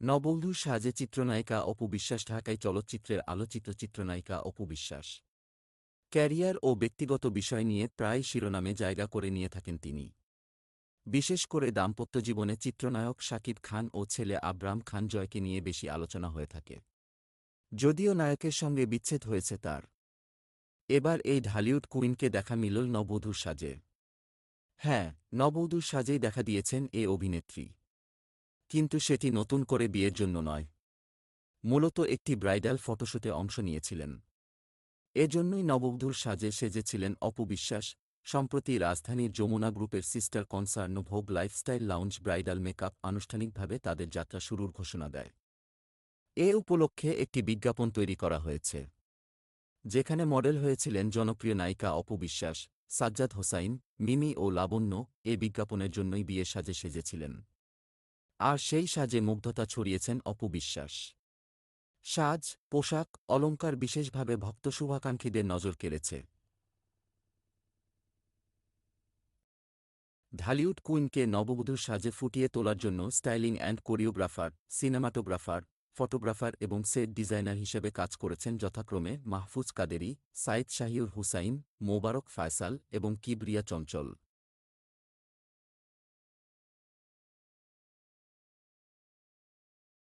নববধূর সাজে চিত্রনায়িকা অপু বিশ্বাস ঢাকায় চলচ্চিত্রের আলোচিত চিত্রনায়িকা অপু বিশ্বাস। ক্যারিয়ার ও ব্যক্তিগত বিষয় নিয়ে প্রায় শিরোনামে জায়গা করে নিয়ে থাকেন তিনি। বিশেষ করে দাম্পত্য জীবনে চিত্রনায়ক শাকিব খান ও ছেলে আব্রাম খান জয়কে নিয়ে বেশি আলোচনা হয়ে থাকে। যদিও নায়কের সঙ্গে বিচ্ছেদ হয়েছে তার। এবার এই ঢালিউড কুইনকে দেখা মিলল নববধূর সাজে। হ্যাঁ নববধূর সাজেই দেখা দিয়েছেন এ অভিনেত্রী। কিন্তু সেটি নতুন করে বিয়ের জন্য নয়। মূলত একটি ব্রাইডাল ফটোশুটে অংশ নিয়েছিলেন। এজন্যই নববধূর সাজে সেজেছিলেন অপু বিশ্বাস, সম্প্রতি রাজধানীর যমুনা গ্রুপের sister concern Vogue lifestyle lounge bridal makeup আনুষ্ঠানিকভাবে তাদের যাত্রা শুরুর ঘোষণা দেয়। এ উপলক্ষে একটি বিজ্ঞাপন তৈরি করা হয়েছে। যেখানে মডেল হয়েছিলেন জনপ্রিয় নায়িকা অপু বিশ্বাস, সাজ্জাদ হোসাইন, মিমি ও লাবণ্য এ বিজ্ঞাপনের জন্যই বিয়ে সাজে সেজেছিলেন। আর সেই সাজে মুগ্ধতা ছড়িয়েছেন অপু বিশ্বাস। সাজ, পোশাক অলঙ্কার বিশেষভাবে ভক্ত শুভাকাঙ্ক্ষীদের নজর কেড়েছে। ঢালিউড কুইনকে নববধূর সাজে ফুটিয়ে তোলার জন্য styling and choreographer, cinematographer, photographer এবং সেট ডিজাইনার হিসেবে কাজ করেছেন যথাক্রমে মাহফুজ কাদেরি, সাইদ শাহিউর হুসাইন, মোবারক ফায়সাল এবং কিবরিয়া চঞ্চল।